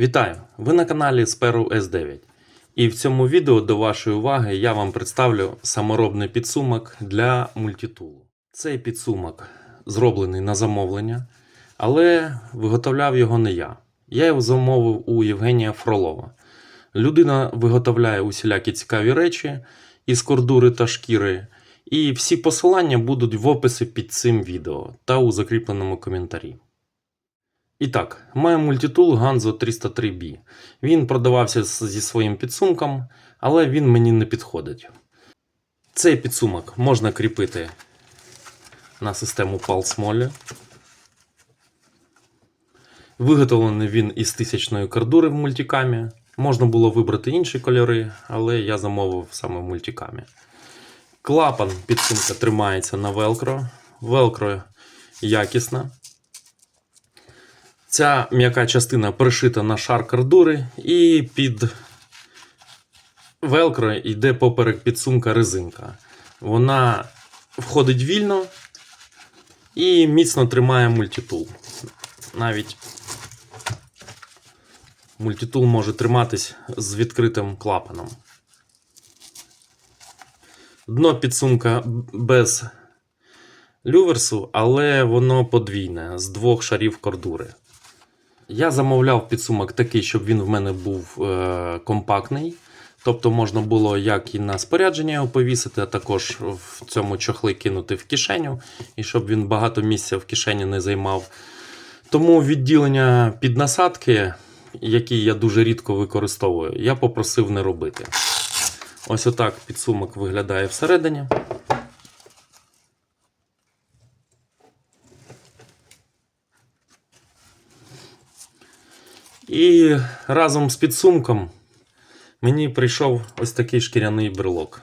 Вітаю! Ви на каналі Sparrow S9. І в цьому відео до вашої уваги я вам представлю саморобний підсумок для мультитулу. Цей підсумок зроблений на замовлення, але виготовляв його не я. Я його замовив у Євгенія Фролова. Людина виготовляє усілякі цікаві речі із кордури та шкіри. І всі посилання будуть в описі під цим відео та у закріпленому коментарі. І так, маю мультитул Ganzo 303B. Він продавався зі своїм підсумком, але він мені не підходить. Цей підсумок можна кріпити на систему Pulse Molle. Виготовлений він із тисячної кордури в мультикамі. Можна було вибрати інші кольори, але я замовив саме в мультикамі. Клапан підсумка тримається на велкро. Велкро якісна. Ця м'яка частина пришита на шар кордури, і під велкро йде поперек підсумка резинка. Вона входить вільно і міцно тримає мультитул. Навіть мультитул може триматись з відкритим клапаном. Дно підсумка без люверсу, але воно подвійне з двох шарів кордури. Я замовляв підсумок такий, щоб він в мене був е, компактний. Тобто можна було як і на спорядження його повісити, а також в цьому чохли кинути в кишеню, і щоб він багато місця в кишені не займав. Тому відділення під насадки, які я дуже рідко використовую, я попросив не робити. Ось отак підсумок виглядає всередині. І разом з підсумком мені прийшов ось такий шкіряний брелок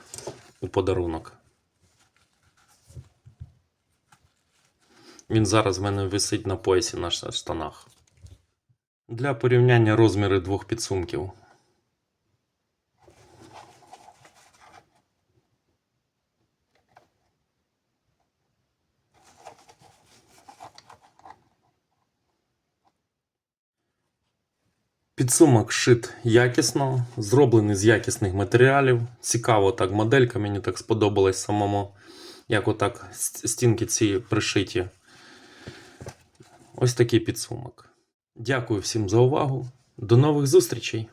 у подарунок. Він зараз в мене висить на поясі на штанах. Для порівняння розміри двох підсумків. Підсумок шит якісно, зроблений з якісних матеріалів. Цікаво так моделька, мені так сподобалась самому, як отак стінки ці пришиті. Ось такий підсумок. Дякую всім за увагу. До нових зустрічей!